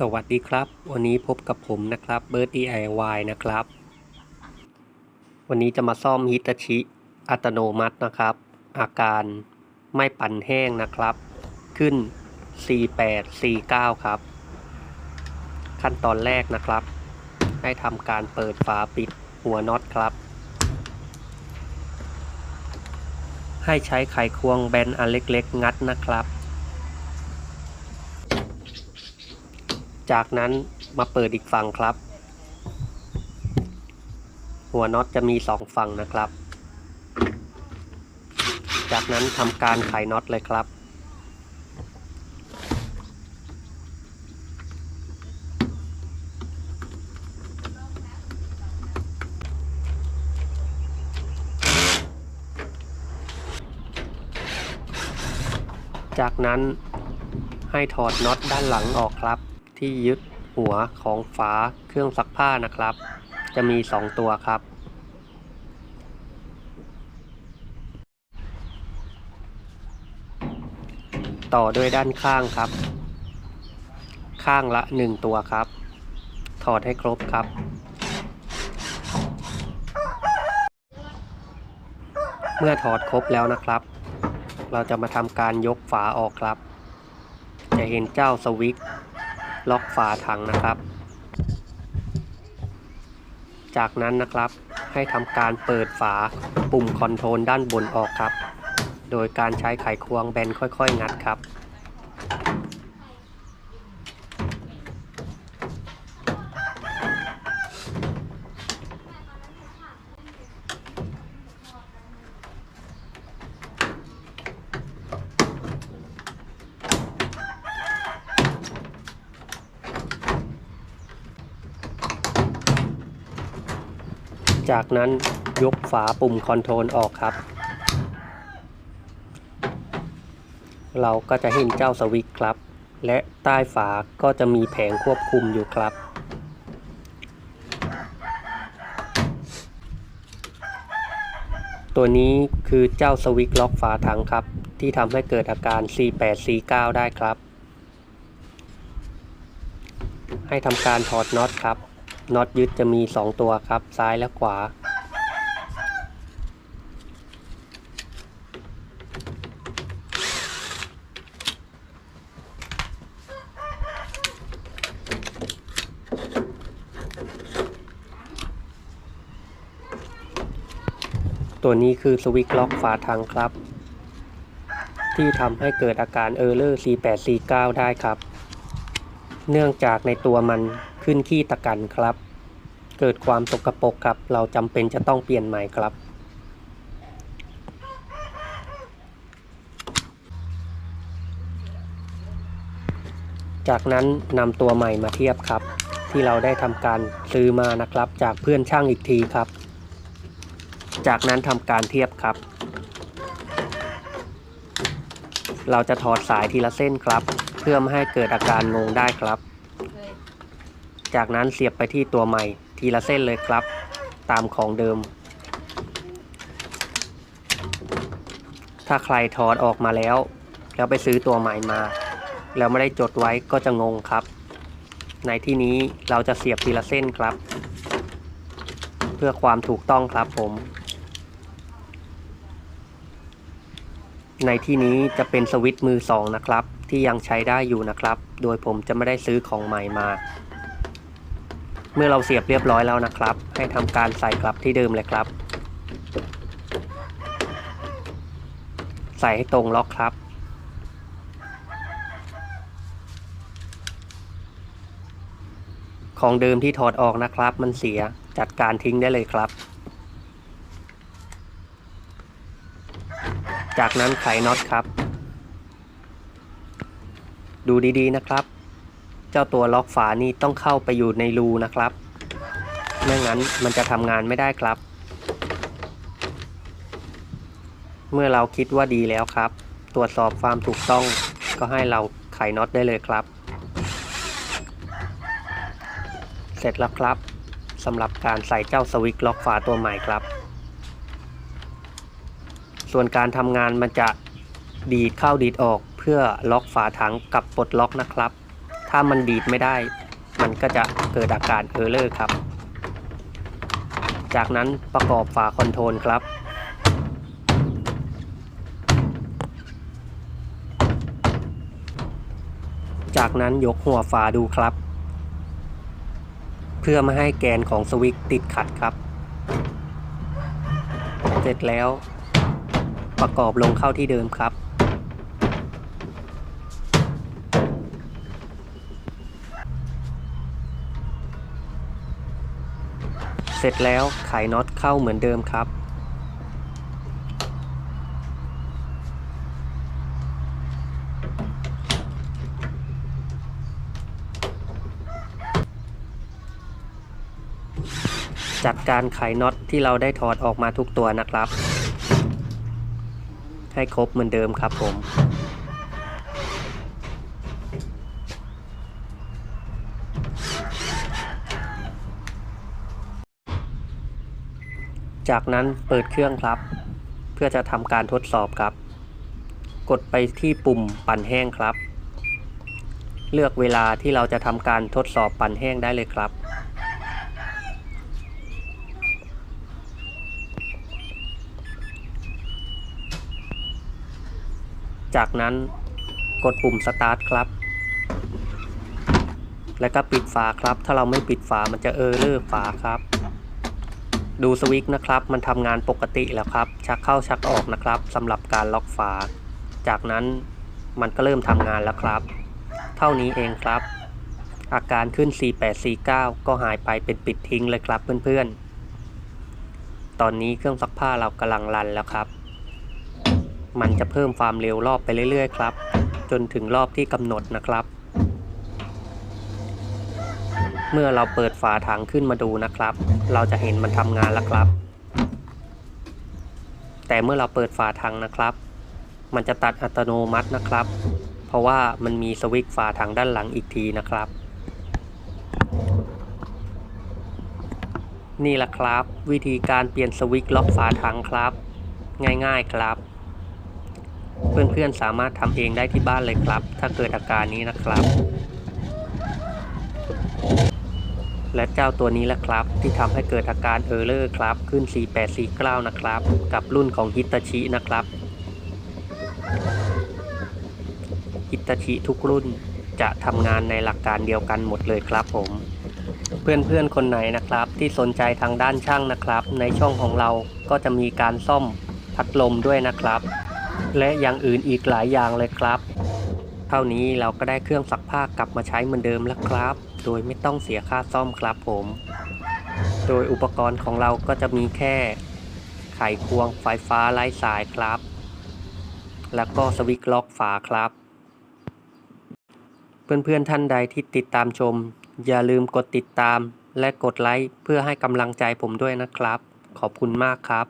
สวัสดีครับ วันนี้พบกับผมนะครับเบิร์ด DIY นะครับ วันนี้จะมาซ่อมฮิตาชิ อัตโนมัตินะครับ อาการไม่ปั่นแห้งนะครับ ขึ้น 4849 ครับ ขั้นตอนแรกนะครับ ให้ทำการเปิดฝาปิดหัวน็อตครับ ให้ใช้ไขควงแบนอันเล็กๆ งัดนะครับ จากนั้นมาเปิดอีกฝั่งครับ หัวน็อตจะมีสองฝั่งนะครับ จากนั้นทำการไขน็อตเลยครับ จากนั้นให้ถอดน็อตด้านหลังออกครับ ที่ยึดหัวของฝาเครื่องซักผ้านะครับ จะมี 2 ตัวครับ ต่อด้วยด้านข้างครับ ข้างละ 1 ตัวครับ ถอดให้ครบครับ เมื่อถอดครบแล้วนะครับ เราจะมาทำการยกฝาออกครับ จะเห็นเจ้าสวิตช์ ล็อกฝาถังนะครับ จากนั้นนะครับให้ทำการเปิดฝาปุ่มคอนโทรลด้านบนออกครับ โดยการใช้ไขควงแบนค่อยๆ งัดครับ จากนั้นยกฝาปุ่มคอนโทรลออกครับ เราก็จะเห็นเจ้าสวิตครับ และใต้ฝาก็จะมีแผงควบคุมอยู่ครับ ตัวนี้คือเจ้าสวิตล็อกฝาถังครับ ที่ทำให้เกิดอาการ4849ได้ครับ ให้ทำการถอดน็อตครับ น็อตยึดจะมี 2 ตัวครับ ซ้ายและขวา ตัวนี้คือสวิตช์ล็อกฝาถังครับ ที่ทำให้เกิดอาการเออร์เลอร์4849ได้ครับ เนื่องจากในตัวมัน ขึ้นขี้ตะกันครับ เกิดความสกปรกครับ เราจำเป็นจะต้องเปลี่ยนใหม่ครับ จากนั้นนำตัวใหม่มาเทียบครับ ที่เราได้ทำการซื้อมานะครับ จากเพื่อนช่างอีกทีครับ จากนั้นทำการเทียบครับ เราจะถอดสายทีละเส้นครับ เพื่อไม่ให้เกิดอาการงงได้ครับ จากนั้นเสียบไปที่ตัวใหม่ทีละเส้นเลยครับ ตามของเดิม ถ้าใครถอดออกมาแล้ว แล้วไปซื้อตัวใหม่มา แล้วไม่ได้จดไว้ก็จะงงครับ ในที่นี้เราจะเสียบทีละเส้นครับ เพื่อความถูกต้องครับผม ในที่นี้จะเป็นสวิตช์มือสองนะครับที่ยังใช้ได้อยู่นะครับ โดยผมจะไม่ได้ซื้อของใหม่มา เมื่อเราเสียบเรียบร้อยแล้วนะครับ ให้ทำการใส่กลับที่เดิมเลยครับ ใส่ให้ตรงล็อกครับ ของเดิมที่ถอดออกนะครับ มันเสียจัดการทิ้งได้เลยครับ จากนั้นไขน็อตครับ ดูดีๆนะครับ เจ้าตัวล็อกฝานี่ต้องเข้าไปอยู่ในรูนะครับไม่งั้นมันจะทำงานไม่ได้ครับ เมื่อเราคิดว่าดีแล้วครับ ตรวจสอบความถูกต้องก็ให้เราไขน็อตได้เลยครับ เสร็จแล้วครับสำหรับการใส่เจ้าสวิตช์ล็อกฝาตัวใหม่ครับ ส่วนการทำงานมันจะดีดเข้าดีดออกเพื่อล็อกฝาถังกับปลดล็อกนะครับ ถ้ามันดีดไม่ได้ มันก็จะเกิดอาการเออร์เลอร์ครับ จากนั้นประกอบฝาคอนโทรลครับจากนั้นยกหัวฝาดูครับ เพื่อไม่ให้แกนของสวิตติดขัดครับ เสร็จแล้ว ประกอบลงเข้าที่เดิมครับ ร็จแล้วไขน็อตเข้าเหมือนเดิมครับ จัดการไขน็อตที่เราได้ถอดออกมาทุกตัวนะครับ ให้ครบเหมือนเดิมครับผม จากนั้นเปิดเครื่องครับ เพื่อจะทำการทดสอบครับ กดไปที่ปุ่มปั่นแห้งครับ เลือกเวลาที่เราจะทำการทดสอบปั่นแห้งได้เลยครับ จากนั้นกดปุ่มสตาร์ทครับ แล้วก็ปิดฝาครับ ถ้าเราไม่ปิดฝามันจะเออร์เลอร์ฝาครับ ดูสวิตช์นะครับ มันทำงานปกติแล้วครับ ชักเข้าชักออกนะครับสำหรับการล็อกฝา จากนั้นมันก็เริ่มทำงานแล้วครับ เท่านี้เองครับ อาการขึ้น 4849 ก็หายไปเป็นปิดทิ้งเลยครับเพื่อนๆ ตอนนี้เครื่องซักผ้าเรากำลังรันแล้วครับ มันจะเพิ่มความเร็วรอบไปเรื่อยๆ ครับ จนถึงรอบที่กำหนดนะครับ เมื่อเราเปิดฝาถังขึ้นมาดูนะครับ เราจะเห็นมันทำงานแล้วครับ แต่เมื่อเราเปิดฝาถังนะครับ มันจะตัดอัตโนมัตินะครับ เพราะว่ามันมีสวิตช์ฝาถังด้านหลังอีกทีนะครับ นี่แหละครับ วิธีการเปลี่ยนสวิตช์ล็อกฝาถังครับ ง่าย ๆครับ เพื่อนๆสามารถทำเองได้ที่บ้านเลยครับ ถ้าเกิดอาการนี้นะครับ และเจ้าตัวนี้แหละครับ ที่ทำให้เกิดอาการเออร์เลอร์ครับ ขึ้น 4849 นะครับ กับรุ่นของฮิตาชินะครับฮิตาชิทุกรุ่นจะทำงานในหลักการเดียวกันหมดเลยครับผม เพื่อนๆคนไหนนะครับ ที่สนใจทางด้านช่างนะครับ ในช่องของเราก็จะมีการซ่อมพัดลมด้วยนะครับ และอย่างอื่นอีกหลายอย่างเลยครับ เท่านี้เราก็ได้เครื่องซักผ้ากลับมาใช้เหมือนเดิมแล้วครับ โดยไม่ต้องเสียค่าซ่อมครับผม โดยอุปกรณ์ของเราก็จะมีแค่ ไขควงไฟฟ้าไร้สายครับ แล้วก็สวิตช์ล็อกฝาครับ เพื่อนๆท่านใดที่ติดตามชม อย่าลืมกดติดตามและกดไลค์เพื่อให้กำลังใจผมด้วยนะครับ ขอบคุณมากครับ